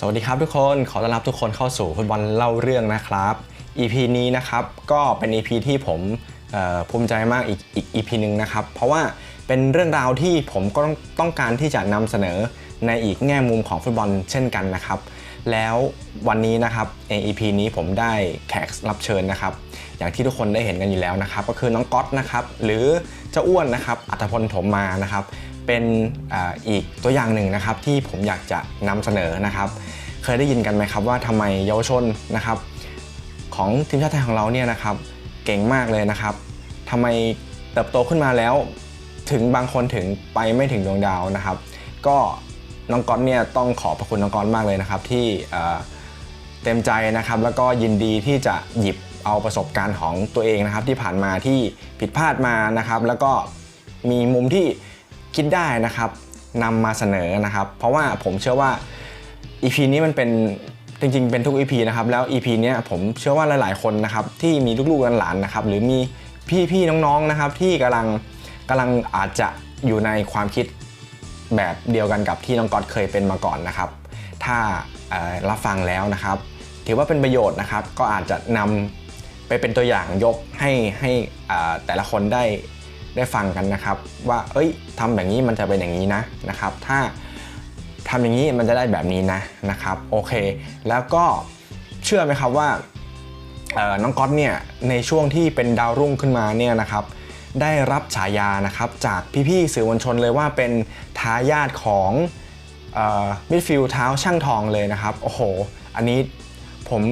สวัสดีครับทุกคนขอต้อนรับทุกคนเข้าสู่ฟุตบอลเล่าเรื่องนะครับ EP นี้นะครับก็เป็น EP ที่ผมภูมิใจมากอีกอีก EP หนึ่งนะครับ เพราะว่าเป็นเรื่องราวที่ผมก็ต้องต้องการที่จะนำเสนอในอีกแง่มุมของฟุตบอลเช่นกันนะครับ แล้ววันนี้นะครับใน EP นี้ผมได้แขกรับเชิญนะครับ อย่างที่ทุกคนได้เห็นกันอยู่แล้วนะครับ ก็คือน้องก๊อตนะครับหรือเจ้าอ้วนนะครับอัตพลถมมานะครับ เป็นอ,อีกตัวอย่างหนึ่งนะครับที่ผมอยากจะนำเสนอนะครับ เคยได้ยินกันไหมครับว่าทำไมเยาวชนนะครับของทีมชาติไทยของเราเนี่ยนะครับเก่งมากเลยนะครับทำไมเติบโตขึ้นมาแล้ว ถึงบางคนถึงไปไม่ถึงดวงดาวนะครับ ก็น้องก๊อตเนี่ยต้องขอบพระคุณน้องก๊อตมากเลยนะครับ ที่เต็มใจนะครับแล้วก็ยินดีที่จะหยิบเอาประสบการณ์ของตัวเองนะครับที่ผ่านมาที่ผิดพลาดมานะครับ แล้วก็มีมุมที่ คิดได้นะครับนำมาเสนอนะครับ เพราะว่าผมเชื่อว่า EP นี้มันเป็นจริงๆ เป็นทุก EP นะครับแล้ว EP เนี้ยผมเชื่อว่าหลายๆคนนะครับที่มีลูกๆหลานๆนะครับหรือมีพี่ๆน้องๆนะครับที่กำลังกำลังอาจจะอยู่ในความคิดแบบเดียวกันกับที่น้องก๊อตเคยเป็นมาก่อนนะครับ ถ้าเรับฟังแล้วนะครับ ถือว่าเป็นประโยชน์นะครับ ก็อาจจะนำไปเป็นตัวอย่างยกให้ให้แต่ละคนได้ ได้ฟังกันนะครับ ว่า เอ้ยทำแบบนี้มันจะเป็นอย่างนี้นะนะครับ ถ้าทำอย่างนี้มันจะได้แบบนี้นะนะครับโอเค แล้วก็เชื่อไหมครับว่าน้องก๊อตเนี่ยในช่วงที่เป็นดาวรุ่งขึ้นมาเนี่ยนะครับได้รับฉายานะครับจากพี่ๆสื่อมวลชนเลยว่าเป็นทายาทของมิดฟิลด์เท้าช่างทองเลยนะครับโอ้โห อันนี้ผม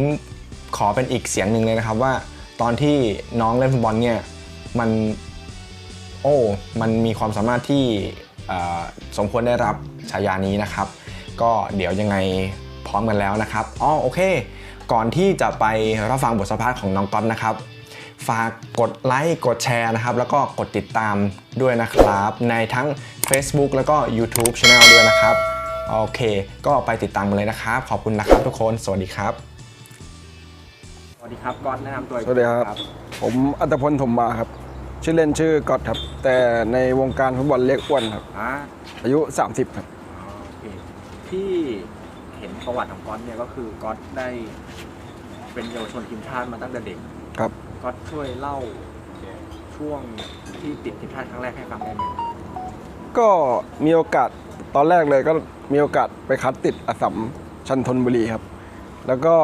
ขอเป็นอีกเสียงหนึ่งเลยนะครับว่าตอนที่น้องเล่นฟุตบอลเนี่ยมัน โอ้มันมีความสามารถที่เอ่อสมควรได้รับฉายานี้นะครับ ก็เดี๋ยวยังไงพร้อมกันแล้วนะครับอ๋อโอเค ก่อนที่จะไปรับฟังบทสัมภาษณ์ของน้องก๊อตนะครับ ฝากกดไลค์กดแชร์นะครับ แล้วก็กดติดตามด้วยนะครับ ในทั้ง Facebook แล้วก็ YouTube Channel ด้วยนะครับโอเค ก็ไปติดตามกันเลยนะครับ ขอบคุณนะครับทุกคนสวัสดีครับ สวัสดีครับก๊อตแนะนำตัวสวัสดีครับ ผมอัตพลถมมาครับ ชื่อเล่นชื่อก๊อตครับ แต่ในวงการฟุตบอลเรียกอ้วนครับ อ่าอายุ 30 ครับ โอเคที่เห็นประวัติของก๊อตเนี่ยก็คือก๊อตได้เป็นเยาวชนทีมชาติมาตั้งแต่เด็กครับ ก๊อตช่วยเล่าช่วงที่ติดทีมชาติครั้งแรกให้ฟังได้ไหมก็มีโอกาสตอนแรกเลยก็มีโอกาสไปคัดติดอสสัมชันทนบุรีครับ แล้วก็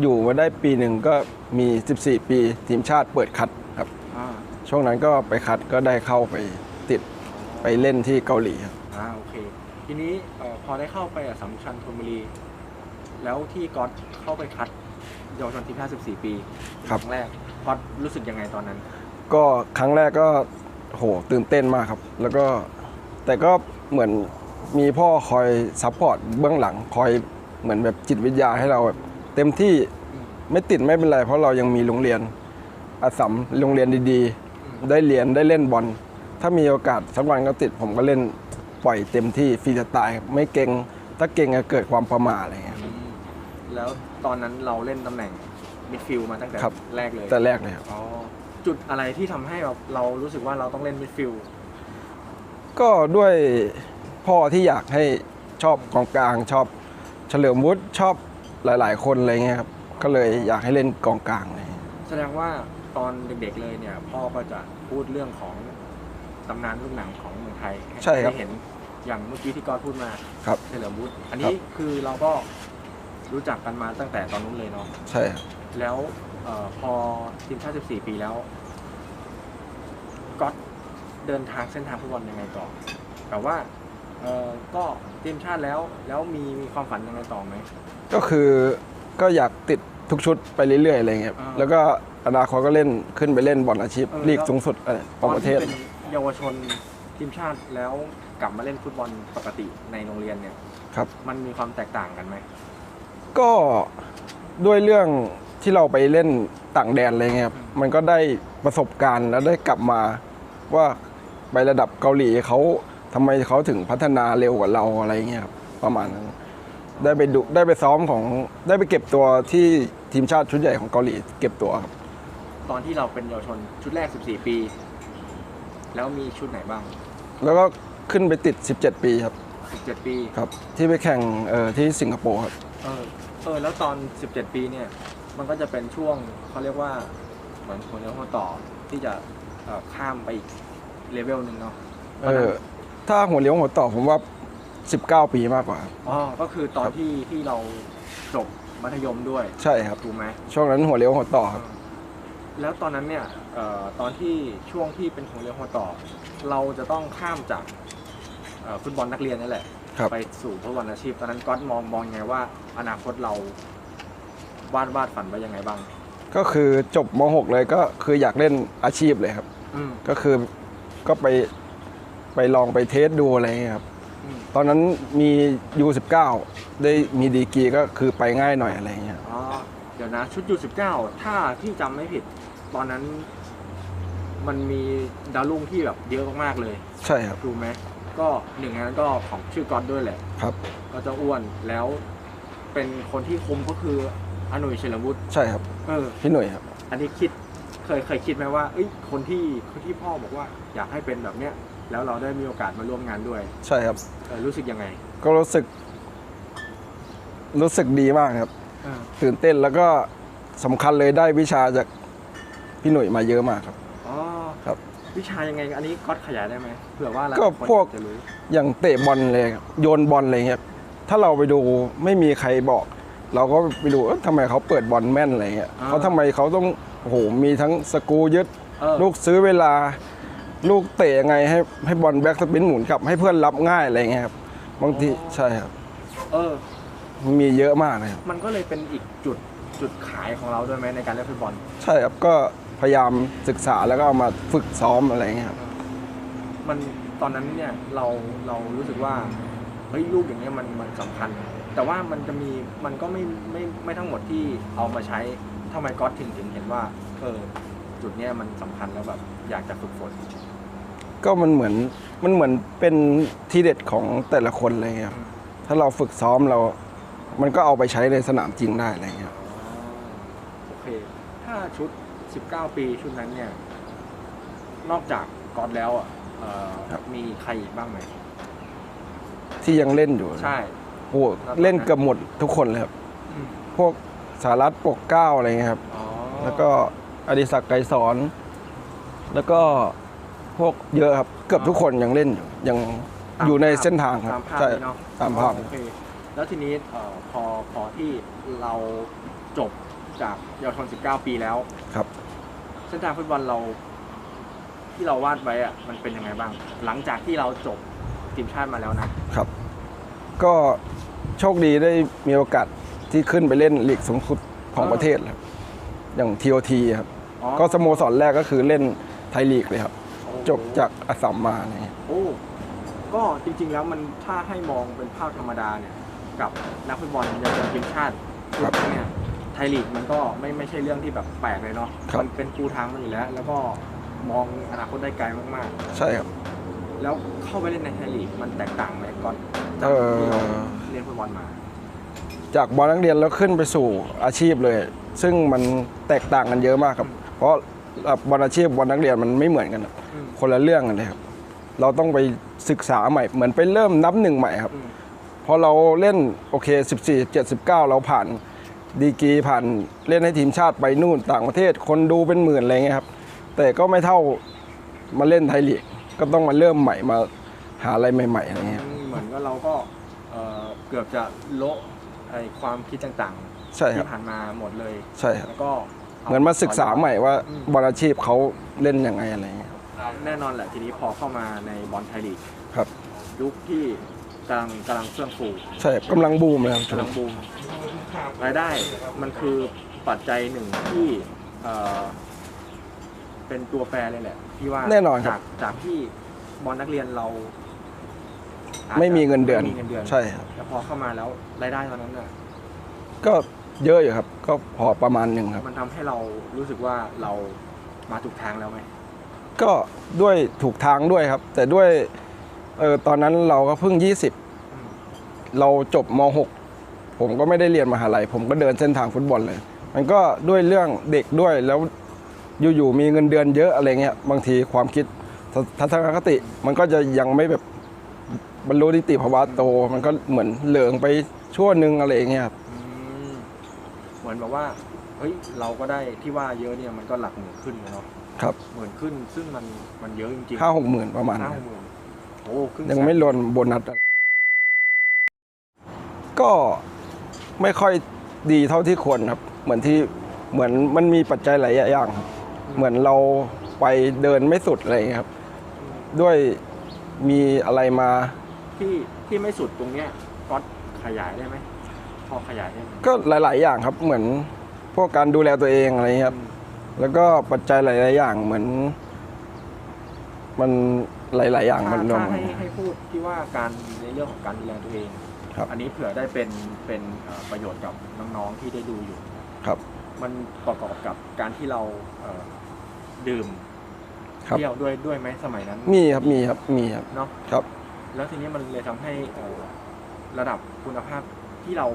อยู่มาได้ปีหนึ่งก็มี 14 ปีทีมชาติเปิดคัดครับอ่า ช่วงนั้นก็ไปคัดก็ได้เข้าไปติดไปเล่นที่เกาหลีครับอ่าโอเค ทีนี้เอ่อพอได้เข้าไปอัสสัมชัญธนบุรี แล้วที่ก๊อตเข้าไปคัดเยาวชนทีมชาติ14 ปีครับงแรกก๊อตรู้สึกยังไงตอนนั้น ก็ครั้งแรกก็โหตื่นเต้นมากครับ แล้วก็แต่ก็เหมือนมีพ่อคอยซัพพอร์ตเบื้องหลังคอยเหมือนแบบจิตวิทยาให้เราแบบเต็มที่อืมไม่ติดไม่เป็นไร เพราะเรายังมีโรงเรียนอาสัมโรงเรียนดีอืมๆ ได้เรียนได้เล่นบอลถ้ามีโอกาสสักวันก็ติดผมก็เล่นปล่อยเต็มที่ฟรีสไตล์ครับไม่เก่งถ้าเก่งก็เกิดความประมาทอะไรเงี้ยอืมแล้วตอนนั้นเราเล่นตำแหน่งมิดฟิลด์มาตั้งแต่ครับ แรกเลยแต่แรกเลยครับ อ๋อจุดอะไรที่ทำให้แบบเรารู้สึกว่าเราต้องเล่นมิดฟิลด์ก็ด้วยพ่อที่อยากให้ชอบกองกลางชอบเฉลิมวุฒิชอบหลาย ๆ คนอะไรเงี้ยครับก็เลยอยากให้เล่นกองกลางเลยแสดงว่า ตอนเด็กๆเลยเนี่ย พ่อก็จะพูดเรื่องของตำนานลูกหนังของเมืองไทยใช่ครับ ห้เห็นอย่างเมื่อกี้ที่กอดพูดมาครับ เฉลิมวุฒิอันนี้คือเราก็รู้จักกันมาตั้งแต่ตอนนู้นเลยเนาะใช่ครับแล้วเออพอทีมชาติ 14 ปีแล้วก็เดินทางเส้นทางฟุตบอลยังไงต่อ แต่ว่าเออก็ทีมชาติแล้วแล้วมีมีความฝันยังไงต่อไหม ก็คือก็อยากติดทุกชุดไปเรื่อยๆอะไรเงี้ยอ่า แล้วก็ อนาคตก็เล่นขึ้นไปเล่นบอลอาชีพเออ ลีกแล้วสูงสุดอะไรของประเทศตอนที่เป็นเยาวชนทีมชาติแล้วกลับมาเล่นฟุตบอลปกติในโรงเรียนเนี่ยครับ มันมีความแตกต่างกันไหมก็ด้วยเรื่องที่เราไปเล่นต่างแดนอะไรเงี้ยครับมันก็ได้ประสบการณ์แล้วได้กลับมาว่าไประดับเกาหลีเขาทำไมเขาถึงพัฒนาเร็วกว่าเราอะไรเงี้ยครับประมาณนั้นได้ไปดูได้ไปซ้อมของได้ไปเก็บตัวที่ทีมชาติชุดใหญ่ของเกาหลีเก็บตัวครับ ตอนที่เราเป็นเยาวชนชุดแรก 14 ปี แล้วมีชุดไหนบ้าง แล้วก็ขึ้นไปติด 17 ปีครับ17 ปีครับ ที่ไปแข่งเอ่อที่สิงคโปร์ครับ เออเออ แล้วตอน 17 ปีเนี่ย มันก็จะเป็นช่วงเขาเรียกว่าเหมือนคนเลี้ยงหัวต่อที่จะเอ่อข้ามไปอีกเลเวลหนึ่งเนาะเออถ้าหัวเลี้ยวหัวต่อผมว่า 19 ปีมากกว่าครับอ๋อก็คือตอนที่ที่เราจบมัธยมด้วยใช่ครับ ถูกไหมช่วงนั้นหัวเลี้ยวหัวต่อครับ แล้วตอนนั้นเนี่ยเอ่อตอนที่ช่วงที่เป็นหัวเรือหัวต่อ เราจะต้องข้ามจากเอ่อฟุตบอลนักเรียนนั่นแหละ ครับ ไปสู่ฟุตบอลอาชีพ ตอนนั้นก๊อตมองมองยังไงว่าอนาคตเราวาดวาดฝันไว้ยังไงบ้าง ก็คือจบม .6 เลยก็คืออยากเล่นอาชีพเลยครับ อืม ก็คือก็ไปไปลองไปเทสดูอะไรอย่างเงี้ยครับ อืม ตอนนั้นมี U19 ได้มีดีกรีก็คือไปง่ายหน่อยอะไรอย่างเงี้ยครับอ๋อ เดี๋ยวนะชุดยูสิบเก้าถ้าที่จำไม่ผิด ตอนนั้น มันมีดาวรุ่งที่แบบเยอะมากๆเลยใช่ครับ ถูกไหมก็หนึ่งในนั้นก็ของชื่อก๊อตด้วยแหละ ครับ ก็ก็จะอ้วนแล้วเป็นคนที่คุมก็คืออนุยเฉลิมวุฒิใช่ครับ เออ พี่หนุ่ยครับ อันนี้คิดเคยเคยคิดไหมว่าเอ้ยคนที่คนที่พ่อบอกว่า อยากให้เป็นแบบเนี้ยแล้วเราได้มีโอกาสมาร่วมงานด้วยใช่ครับ เออรู้สึกยังไงก็รู้สึก รู้สึกดีมากครับ เออตื่นเต้นแล้วก็สำคัญเลยได้วิชาจาก พี่หนุ่ยมาเยอะมากครับ อ๋อครับ วิชายังไง อันนี้ก๊อตขยายได้ไหมเผื่อว่าหลายก็คนพวก จะรู้อย่างเตะบอลเลยครับโยนบอลอะไรเงี้ยถ้าเราไปดูไม่มีใครบอก เราก็ไปดูเอ๊ะทำไมเขาเปิดบอลแม่นอะไรเงี้ยเขาทำไมเขาต้องโอ้โหมีทั้งสกรูยึด เออลูกซื้อเวลา ลูกเตะยังไงให้ให้บอลแบ็กสปินหมุนกลับให้เพื่อนรับง่ายอะไรเงี้ยครับบางทีใช่ครับ เออ มีเยอะมากเลยครับมันก็เลยเป็นอีกจุดจุดขายของเราด้วยไหมในการเล่นฟุตบอล ใช่ครับก็ พยายามศึกษาแล้วก็เอามาฝึกซ้อมอะไรเงี้ยครับมันตอนนั้นเนี่ยเราเรารู้สึกว่าเฮ้ยลูกอย่างเงี้ยมันมันสำคัญ แต่ว่ามันจะมีมันก็ไม่ไม่ไม่ทั้งหมดที่เอามาใช้ทำไมก๊อตถึงถึงเห็นว่าเออจุดเนี้ยมันสำคัญแล้วแบบอยากจะฝึกฝนก็มันเหมือนมันเหมือนเป็นที่เด็ดของแต่ละคนอะไรเงี้ยครับถ้าเราฝึกซ้อมเรา มันก็เอาไปใช้ในสนามจริงได้อะไรเงี้ยครับโอเคถ้าชุด 19 ปีชุดนั้นเนี่ย นอกจากก๊อตแล้วอะเอ่อมีใครอีกบ้างไหมที่ยังเล่นอยู่ใช่ โอ้โหเล่นเกือบหมดทุกคนเลยครับ อืม พวกสารัตปกเกล้าอะไรเงี้ยครับ อ๋อแล้วก็อดิศักดิ์ไกรสอน แล้วก็พวกเยอะครับ เกือบทุกคนยังเล่นอยู่ยังตามอยู่ในภาพเส้นทางครับตามภาพใช่ นี้เนาะตามภาพโอเคแล้วทีนี้เอ่อพอพอที่เราจบ จากเยาวชน 19 ปีแล้ว ครับ เส้นทางฟุตบอลเรา ที่เราวาดไว้อะมันเป็นยังไงบ้าง หลังจากที่เราจบทีมชาติมาแล้วนะครับ ก็โชคดีได้มีโอกาสที่ขึ้นไปเล่นลีกสูงสุดของอ่าประเทศครับ อย่าง TOT ครับ อ๋อก็สโมสรแรกก็คือเล่นไทยลีกเลยครับ โอ้จบจากอัสสัมมาอะไรเงี้ยโอ้ก็จริง ๆ แล้วมันถ้าให้มองเป็นภาพธรรมดาเนี่ย กับนักฟุตบอลเยาวชนทีมชาติทุกครั้งเนี่ยไทยลีกมันก็ไม่ไม่ใช่เรื่องที่แบบแปลกเลยเนาะครับ มันเป็นปูทางมันอยู่แล้ว แล้วก็มองอนาคตได้ไกลมากใช่ครับ ๆ แล้วเข้าไปเล่นในไทยลีกมันแตกต่างไหมก่อนเอจากอที่เราเรียนฟุตบอลมา จากบอลนักเรียนแล้วขึ้นไปสู่อาชีพเลย ซึ่งมันแตกต่างกันเยอะมากครับ เพราะบอลอาชีพบอลนักเรียนมันไม่เหมือนกันครับอืม คนละเรื่องกันเลยครับ เราต้องไปศึกษาใหม่เหมือนไปเริ่มนับหนึ่งใหม่ครับ อืม พอเราเล่นโอเค 14 79เราผ่าน ดีกรีผ่านเล่นให้ทีมชาติไปนู่นต่างประเทศคนดูเป็นหมื่นอะไรเงี้ยครับ แต่ก็ไม่เท่ามาเล่นไทยลีกก็ต้องมาเริ่มใหม่มาหาอะไรใหม่ๆอะไรเงี้ยครับเหมือนว่าเราก็เอ่อเกือบจะโละไอความคิดต่างใช่ๆครัที่บผ่านมาหมดเลยใช่ครับ แล้วก็อเหมือนมาศึกษาใหม่ว่าอืมบอลอาชีพเขาเล่นยังไงอะไรเงี้ยแน่นอนแหละทีนี้พอเข้ามาในบอลไทยลีกครับ ยุคที่ กำลังกำลังเฟื่องฟูใช่ครับกำลังบูมเลยครับช่วกำลังงบูมรายได้มันคือปัจจัยหนึ่งที่เอ่อเป็นตัวแปรเลยแหละที่ว่าแน่นอนครัจาบ กจากที่บอลนักเรียนเราอาจจะไม่มีเงินเดือนไม่มีเงินเดือนใช่ครับ แต่พอเข้ามาแล้วรายได้ตอนนั้นน่ะ ก็เยอะอยู่ครับ ก็พอประมาณหนึ่งครับ มันทำให้เรารู้สึกว่าเรามาถูกทางแล้วไหมก็ด้วยถูกทางด้วยครับ แต่ด้วยเออตอนนั้นเราก็เพิ่ง 20 เราจบม .6 ผมก็ไม่ได้เรียนมหาลัย ผมก็เดินเส้นทางฟุตบอลเลย มันก็ด้วยเรื่องเด็กด้วยแล้วอยู่ๆมีเงินเดือนเยอะอะไรเงี้ยบางทีความคิดททัศนคติ มันก็จะยังไม่แบบบรรลุนิติภาวะโต มันก็เหมือนเหลืองไปชั่วหนึ่งอะไรอย่างเงี้ยครับอืมเหมือนแบบว่าเฮ้ยเราก็ได้ที่ว่าเยอะเนี่ยมันก็หลักหมื่นขึ้นเนาะครับหมื่นขึ้นซึ่งมันมันเยอะจริงๆห้าหกหมื่นประมาณห้านั้นหกหมื่นโอ้ครึ่งยังแสนไม่รวมโบนัสอะ ก็ไม่ค่อยดีเท่าที่ควรครับ เหมือนที่เหมือนมันมีปัจจัยหลายอย่างครับ เหมือนเราไปเดินไม่สุดอะไรอย่างเงี้ยครับ ด้วยมีอะไรมา ที่ที่ไม่สุดตรงเนี้ยก๊อตขยายได้ไหมพอขยายได้ไหมก็หลาย ๆ อย่างครับ เหมือนพวกการดูแลตัวเองอะไรเงี้ยครับ แล้วก็ปัจจัยหลาย ๆ อย่างเหมือน มันหลาย ๆ อย่างถ้ามันรวมถ้ากัน ให้ให้พูดที่ว่าการในเรื่องของการดูแลตัวเอง ครับ อันนี้เผื่อได้เป็นเป็นเอ่อประโยชน์กับน้องๆที่ได้ดูอยู่ครับ มันประกอบกับการที่เราเอ่อดื่มครับเที่ยวด้วยด้วยไหมสมัยนั้น มีครับมีครับมีครับเนาะครับ แล้วทีนี้มันเลยทำให้เอ่อระดับคุณภาพที่เรา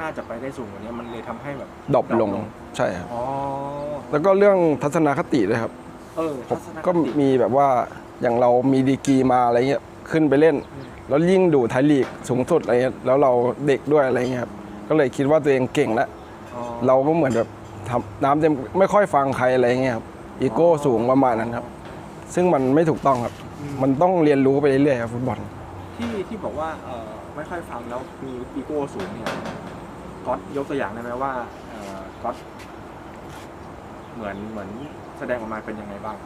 น่าจะไปได้สูงกว่านี้มันเลยทำให้แบบดรอปลงดรอปใช่ครับอ๋อแล้วก็เรื่องทัศนคติด้วยครับ เออผมทัศนคติก็มีแบบว่าอย่างเรามีดีกรีมาอะไรเงี้ย ขึ้นไปเล่นอืมแล้วยิ่งดูไทยลีกสูงสุดอะไรเงี้ยแล้วเราเด็กด้วยอะไรเงี้ยครับก็เลยคิดว่าตัวเองเก่งแล้วอ๋อเราก็เหมือนแบบทำน้ำเต็มไม่ค่อยฟังใครอะไรเงี้ยครับอีโก้สูงประมาณนั้นครับ ซึ่งมันไม่ถูกต้องครับอืมมันต้องเรียนรู้ไปเรื่อยๆครับฟุตบอลที่ที่บอกว่าเอ่อไม่ค่อยฟังแล้วมีอีโก้สูงเนี่ยก๊อตยกตัวอย่างได้ไหมว่าเอ่อก๊อตเหมือนเหมือนแสดงออกมาเป็นยังไงบ้าง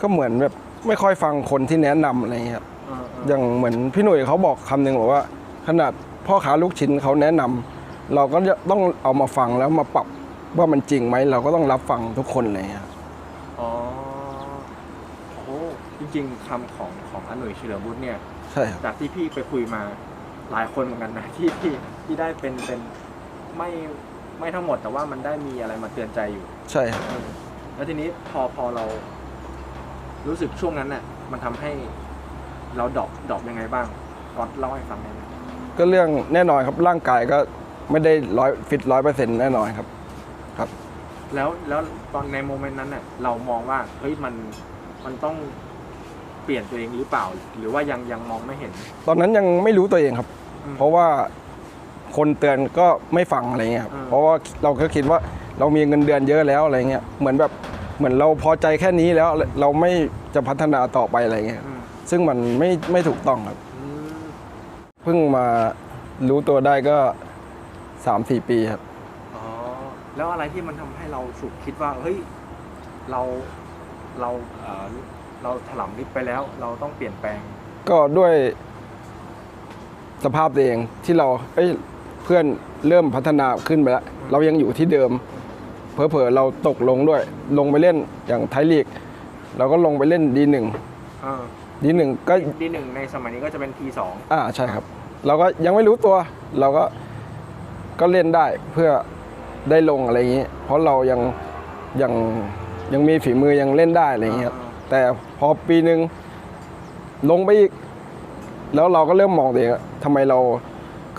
ก็เหมือนแบบไม่ค่อยฟังคนที่แนะนำอะไรเงี้ยครับเออเอออย่างเหมือนพี่หนุ่ยเขาบอกคำหนึ่งบอกว่า ขนาดพ่อค้าลูกชิ้นเขาแนะนำเราก็จะต้องเอามาฟังแล้วมาปรับว่ามันจริงไหมเราก็ต้องรับฟังทุกคนเลยครับ อ๋อโอ้จริงๆคำของของอหนุ่ยเฉลิมบุตรเนี่ย ใช่ครับ จากที่พี่ไปคุยมาหลายคนเหมือนกันนะที่ที่ที่ได้เป็นเป็นไม่ไม่ทั้งหมดแต่ว่ามันได้มีอะไรมาเตือนใจอยู่ ใช่ครับเออแล้วทีนี้พอพอเรา รู้สึกช่วงนั้นน่ะ มันทำให้ เราดรอปดรอปยังไงบ้างก๊อตเล่าให้ฟังได้ไหมก็เรื่องแน่นอนครับร่างกายก็ไม่ได้ร้อยฟิตร้อยเปอร์เซ็นต์แน่นอนครับ แล้วแล้วตอนในโมเมนต์นั้นน่ะเรามองว่าเฮ้ยมันมันต้องเปลี่ยนตัวเองหรือเปล่า หรือว่ายังยังมองไม่เห็น ตอนนั้นยังไม่รู้ตัวเองครับ อืม เพราะว่าคนเตือนก็ไม่ฟังอะไรเงี้ยครับอืม เพราะว่าเราก็คิดว่าเรามีเงินเดือนเยอะแล้วอะไรเงี้ยเหมือนแบบเหมือนเราพอใจแค่นี้แล้วเราไม่จะพัฒนาต่อไปอะไรเงี้ยอืม ซึ่งมันไม่ไม่ถูกต้องครับอืมเพิ่งมารู้ตัวได้ก็สามสี่ปีครับ อ๋อ แล้วอะไรที่มันทำให้เราสุกคิดว่า เฮ้ย เราเราเอ่อเราถลำลิฟต์ไปแล้ว เราต้องเปลี่ยนแปลง ก็ด้วยสภาพตัวเองที่เราเอ้ยเพื่อนเริ่มพัฒนาขึ้นไปแล้ว เรายังอยู่ที่เดิมเผลอๆเราตกลงด้วย ลงไปเล่นอย่างไทยลีกเราก็ลงไปเล่นดีหนึ่ง เออ ดีหนึ่งก็ดีหนึ่งในสมัยนี้ก็จะเป็น T2 อ่าใช่ครับ เราก็ยังไม่รู้ตัว เราก็ก็เล่นได้เพื่อได้ลงอะไรอย่างนี้ เพราะเรายังยังยังมีฝีมือยังเล่นได้อะไรอย่างนี้ครับแต่พอปีหนึ่งลงไปอีก แล้วเราก็เริ่มมองตัวเองว่าทำไมเรา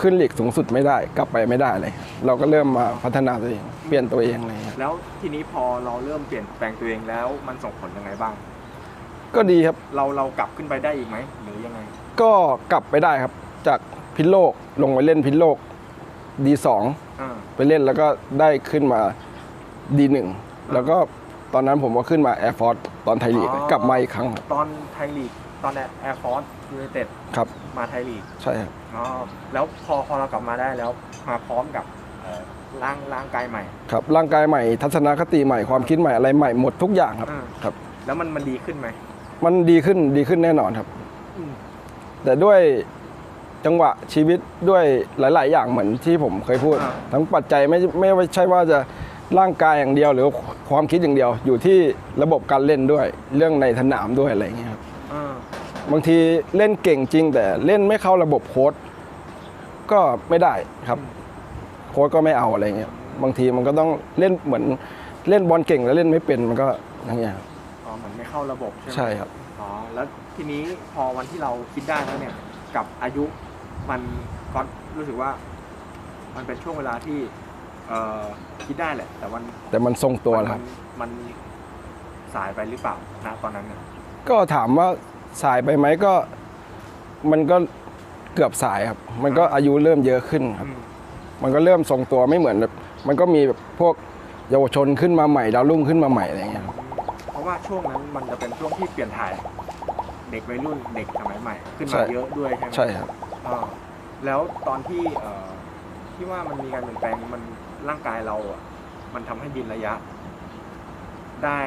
ขึ้นลีกสูงสุดไม่ได้ กลับไปไม่ได้เลย เราก็เริ่มมาพัฒนาตัวเอง เปลี่ยนตัวเองอะไรอย่างเงี้ยแล้วทีนี้พอเราเริ่มเปลี่ยนแปลงตัวเองแล้วมันส่งผลยังไงบ้าง ก็ดีครับ เราเรากลับขึ้นไปได้อีกไหมหรือยังไง ก็กลับไปได้ครับ จากพิษโลกลงไปเล่นพิษโลกดีสองอ่าไปเล่นแล้วก็ได้ขึ้นมาดีหนึ่งแล้วก็ตอนนั้นผมก็ขึ้นมาแอร์ฟอร์ตอนไทยลีกกลับมาอีกครั้งครับตอนไทยลีกตอนแอร์ฟอร์สยูไนเต็ดครับ มาไทยลีกใช่ครับอ๋อแล้วพอพอเรากลับมาได้แล้วมาพร้อมกับเอ่อร่างร่างกายใหม่ ครับ ร่างกายใหม่ทัศนคติใหม่ความคิดใหม่อะไรใหม่หมดทุกอย่างครับอ่า ครับ แล้วมันมันดีขึ้นไหม มันดีขึ้นดีขึ้นแน่นอนครับอืมแต่ด้วยจังหวะชีวิตด้วยหลาย ๆ อย่างเหมือนที่ผมเคยพูด ทั้งปัจจัยไม่ไม่ใช่ว่าจะร่างกายอย่างเดียวหรือความคิดอย่างเดียว อยู่ที่ระบบการเล่นด้วย เรื่องในสนามด้วยอะไรอย่างเงี้ยครับอ่าบางทีเล่นเก่งจริง แต่เล่นไม่เข้าระบบโค้ดก็ไม่ได้ครับ โค้ดก็ไม่เอาอะไรเงี้ยบางทีมันก็ต้องเล่นเหมือนเล่นบอลเก่งแล้วเล่นไม่เป็นมันก็อย่างเงี้ยครับอ๋อ เหมือนไม่เข้าระบบใช่ไหมใช่ครับ อ๋อแล้วทีนี้พอวันที่เราคิดได้แล้วเนี่ย กับอายุมันก็รู้สึกว่า มันเป็นช่วงเวลาที่ เอ่อคิดได้แหละ แต่มันแต่มันทรงตัวแล้วคมัรับนมันสายไปหรือเปล่านะตอนนั้นเนี่ยก็ถามว่าสายไปไหมก็ มันก็เกือบสายครับ มันก็อายุเริ่มเยอะขึ้นครับ อืมมันก็เริ่มทรงตัวไม่เหมือนแบบมันก็มีแบบพวกเยาวชนขึ้นมาใหม่ดาวรุ่งขึ้นมาใหม่อะไรเงี้ยครับเพราะ ว่าช่วงนั้นมันจะเป็นช่วงที่เปลี่ยนถ่าย เด็กวัยรุ่นเด็กสมัยใหม่ ขึ้นมาเยอะด้วยใช่ไหมใช่ครับอ่าแล้วตอนที่เอ่อที่ว่ามันมีการเปลี่ยนแปลงมันร่างกายเราอะมันทำให้ยืนระยะ ได้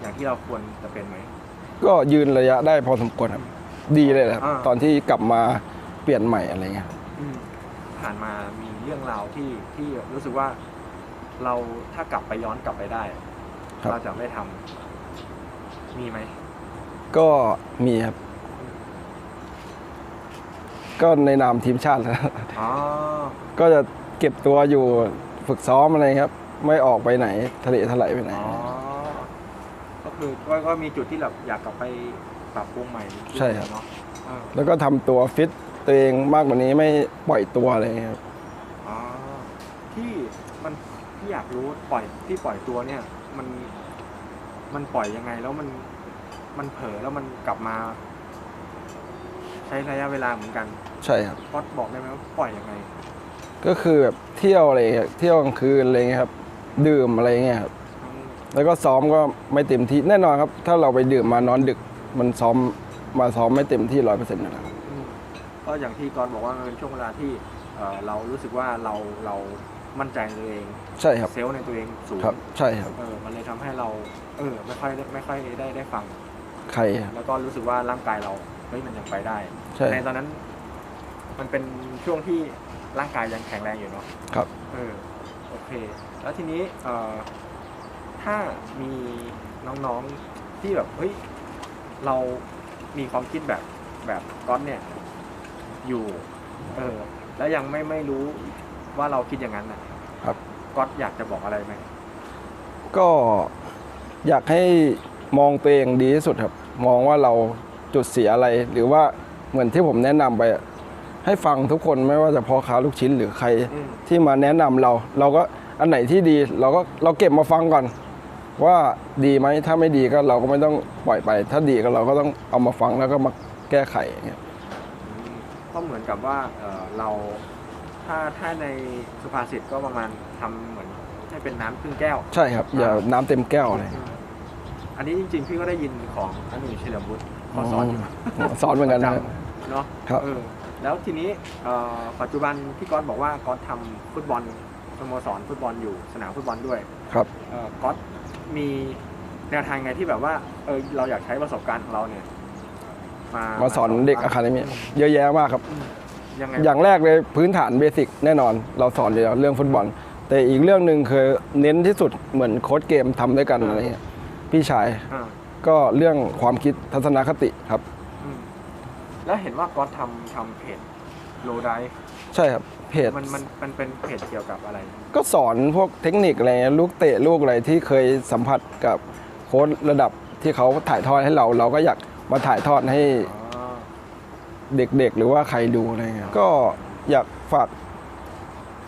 อย่างที่เราควรจะเป็นไหม ก็ยืนระยะได้พอสมควรครับ ดีเลยแหละครับอ่า ตอนที่กลับมาเปลี่ยนใหม่อะไรเงี้ยครับอืมผ่านมามีเรื่องราวที่ที่รู้สึกว่า เราถ้ากลับไปย้อนกลับไปได้ เราจะไม่ทำมีไหมก็มีครับ ก็ในนามทีมชาติแล้วอ๋อก็จะเก็บตัวอยู่ฝึกซ้อมอะไรครับ ไม่ออกไปไหนทะเลทลายไปไหน อ๋อก็คือก็ก็มีจุดที่แบบอยากกลับไปปรับปรุงใหม่ใช่ครับ เนาะอ่าแล้วก็ทำตัวฟิตตัวเองมากกว่านี้ไม่ปล่อยตัวอะไรเงี้ยครับ อ๋อที่มันที่อยากรู้ปล่อยที่ปล่อยตัวเนี่ย มัน มันปล่อยยังไง แล้วมันมันเผลอแล้วมันกลับมา ใช้ระยะเวลาเหมือนกันใช่ครับ ก็บอกได้ไหมว่าปล่อยยังไง ก็คือแบบเที่ยวอะไรเงี้ยเที่ยวกลางคืนอะไรเงี้ยครับ ดื่มอะไรเงี้ยครับอืมแล้วก็ซ้อมก็ไม่เต็มที่แน่นอนครับ ถ้าเราไปดื่มมานอนดึก มันซ้อมมาซ้อมไม่เต็มที่ร้อยเปอร์เซ็นต์นะครับอืมก็อย่างที่กรณ์บอกว่ามันเป็นช่วงเวลาที่เอ่อเรารู้สึกว่าเราเรา มั่นใจในตัวเอง ใช่ครับเซลล์ในตัวเองสูงครับ ใช่ครับ เออมันเลยทำให้เรา เออ ไม่ค่อยได้ไม่ค่อยได้ได้ฟัง ใครครับแล้วก็รู้สึกว่าร่างกายเราเฮ้ยมันยังไปได้ ใช่ ในตอนนั้น มันเป็นช่วงที่ร่างกายยังแข็งแรงอยู่เนาะครับ เออโอเค แล้วทีนี้เอ่อถ้ามีน้องๆที่แบบเฮ้ยเรามีความคิดแบบแบบก๊อตเนี่ย อยู่ เออ แล้วยังไม่ไม่รู้ว่าเราคิดอย่างนั้นนะครับ ก๊อตอยากจะบอกอะไรไหมก็อยากให้มองตัวเองดีที่สุดครับ มองว่าเราจุดเสียอะไร หรือว่าเหมือนที่ผมแนะนำไปอะให้ฟังทุกคนไม่ว่าจะพ่อค้าลูกชิ้นหรือใครอืมที่มาแนะนำเรา เราก็อันไหนที่ดี เราก็เราเก็บมาฟังก่อน ว่าดีไหมถ้าไม่ดีก็เราก็ไม่ต้องปล่อยไป ถ้าดีก็เราก็ต้องเอามาฟังแล้วก็มาแก้ไขอย่างเงี้ยก็เหมือนกับว่าเออเราถ้าถ้าในสุภาษิตก็ประมาณ ทำเหมือนให้เป็นน้ำครึ่งแก้ว ใช่ครับ อย่าน้ำเต็มแก้วเลยอันนี้จริงๆ พี่ก็ได้ยินของอนุเฉลิมบุตรเขาสอนอยู่สอนเหมือนกันนะครับ เนาะครับ เออแล้วทีนี้เอ่อปัจจุบันพี่ก๊อตบอกว่าก๊อตทำฟุตบอลสโมสรฟุตบอลอยู่สนามฟุตบอลด้วยครับ เอ่อก๊อตมีแนวทางไงที่แบบว่าเออเราอยากใช้ประสบการณ์ของเราเนี่ย มามาสอนเด็กอาคาเดมี่เยอะแยะมากครับ ยังไงอย่างแรกเลยพื้นฐานเบสิกแน่นอน เราสอนอยู่แล้วเรื่องฟุตบอล แต่อีกเรื่องหนึ่งคือเน้นที่สุดเหมือนโค้ชเกมทำด้วยกันอะไรเงี้ยพี่ชายอ่าก็เรื่องความคิดทัศนคติครับ อืมแล้วเห็นว่าก๊อตทำทำเพจโลไดใช่ครับเพจมันมันมันเป็นเพจเกี่ยวกับอะไร ก็สอนพวกเทคนิคอะไรเงี้ยลูกเตะลูกอะไรที่เคยสัมผัสกับโค้ชระดับที่เขาถ่ายทอดให้เรา เราก็อยากมาถ่ายทอดให้ อ๋อ เด็กๆ หรือว่าใครดูอะไรเงี้ยก็อยากฝาก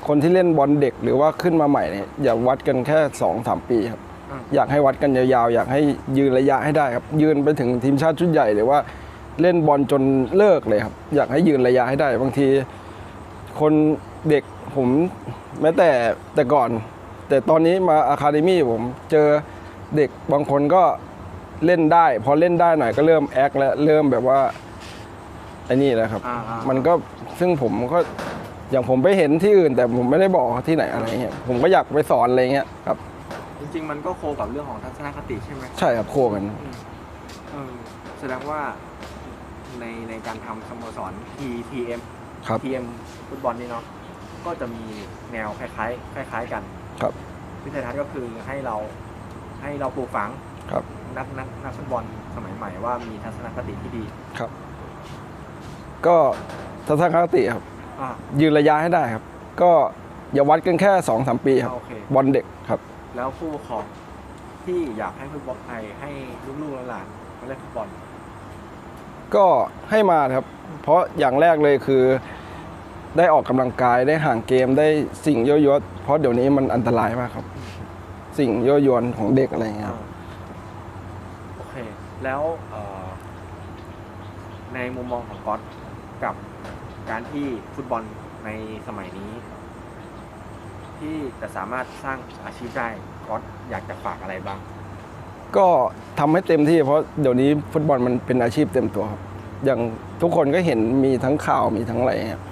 คนที่เล่นบอลเด็กหรือว่าขึ้นมาใหม่เนี่ยอย่าวัดกันแค่2อสามปีครับอะอยากให้วัดกันยาวๆ อยากให้ยืนระยะให้ได้ครับ ยืนไปถึงทีมชาติชุดใหญ่หรือว่าเล่นบอลจนเลิกเลยครับ อยากให้ยืนระยะให้ได้ บางที คนเด็กผมแม้แต่แต่ก่อน แต่ตอนนี้มาอะคาเดมี่ผมเจอเด็กบางคนก็เล่นได้ พอเล่นได้หน่อยก็เริ่มแอคแล้วเริ่มแบบว่าไอ้นี่แหละครับอ่าอ่ามันก็ซึ่งผมก็ อย่างผมไปเห็นที่อื่น แต่ผมไม่ได้บอกที่ไหนอะไรเงี้ยผมก็อยากไปสอนอะไรเงี้ยครับ จริง ๆ มันก็โคกับเรื่องของทัศนคติใช่ไหมใช่ครับโคกันอืมเออแสดงว่าในในการทำสโมสร TTM ครับ TM ฟุตบอลนี่เนาะก็จะมีแนวคล้ายๆคล้าย ๆ กันครับวิทยาทัศน์ก็คือให้เราให้เราปลูกฝังครับนักนักนักฟุตบอลสมัยใหม่ว่ามีทัศนคติที่ดีครับ ก็ทัศนคติครับ อ่า ยืนระยะให้ได้ครับ ก็อย่าวัดกันแค่สองสามปีครับ โอเค บอลเด็กครับ แล้วผู้ปกครองที่อยากให้ฟุตบอลไทยให้ลูกๆหลานๆมาเล่นฟุตบอล ก็ให้มาครับ เพราะอย่างแรกเลยคือ ได้ออกกำลังกายได้ห่างเกมได้สิ่งยั่วยวนเพราะเดี๋ยวนี้มันอันตรายมากครับ สิ่งยั่วยวนของเด็กอะไรอย่างเงี้ยครับ โอเค แล้วเอ่อในมุมมองของก๊อตกับ การที่ฟุตบอลในสมัยนี้ ที่จะสามารถสร้างอาชีพได้ก๊อตอยากจะฝากอะไรบ้าง ก็ทำให้เต็มที่เพราะเดี๋ยวนี้ฟุตบอลมันเป็นอาชีพเต็มตัวครับอย่างทุกคนก็เห็นมีทั้งข่าวมีทั้งอะไรครับ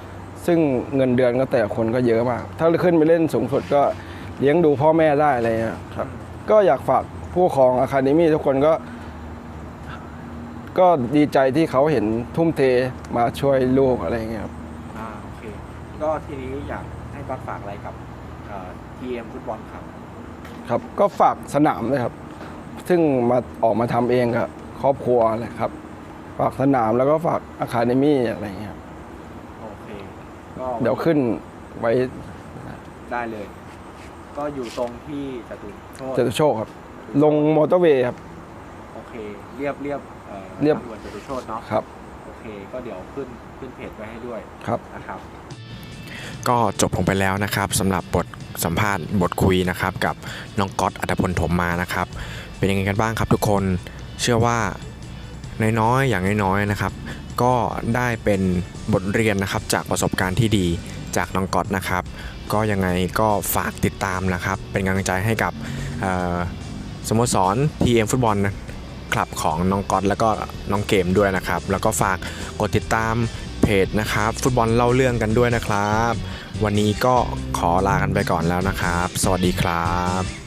ซึ่งเงินเดือนก็แต่ละคนก็เยอะมาก ถ้าขึ้นไปเล่นสูงสุดก็เลี้ยงดูพ่อแม่ได้อะไรเงี้ยครับ ก็อยากฝากผู้ปกครองอะคาเดมี่ทุกคนก็ ก็ดีใจที่เขาเห็นทุ่มเทมาช่วยลูกอะไรเงี้ยครับ อ่าโอเค ก็ทีนี้อยากให้ก๊อตฝากอะไรกับทีเอ็มฟุตบอลครับ ครับก็ฝากสนามด้วยครับ ซึ่งมาออกมาทำเองกับครอบครัวเลยครับ ฝากสนามแล้วก็ฝากอะคาเดมี่อะไรเงี้ยครับโอเค ก็เดี๋ยวขึ้นไว้ได้เลย ก็อยู่ตรงที่จตุโชตจตุโชคครับ ลงมอเตอร์เวย์ครับ โอเค เรียบเรียบอ่อ เรียบทางด่วนจตุโชตเนาะครับ โอเค ก็เดี๋ยวขึ้นขึ้นเพจไว้ให้ด้วยครับ นะครับ ก็จบลงไปแล้วนะครับสำหรับบทสัมภาษณ์บทคุยนะครับกับน้องก๊อตอัตพลถมมานะครับ เป็นยังไงกันบ้างครับทุกคนเชื่อว่าน้อยๆอย่างน้อยๆนะครับ ก็ได้เป็นบทเรียนนะครับจากประสบการณ์ที่ดีจากน้องก๊อตนะครับ ก็ยังไงก็ฝากติดตามนะครับ เป็นกำลังใจให้กับเอ่อสโมสร TM ฟุตบอล คลับของน้องก๊อตแล้วก็น้องเกมด้วยนะครับ แล้วก็ฝากกดติดตามเพจนะครับ ฟุตบอลเล่าเรื่องกันด้วยนะครับ วันนี้ก็ขอลากันไปก่อนแล้วนะครับ สวัสดีครับ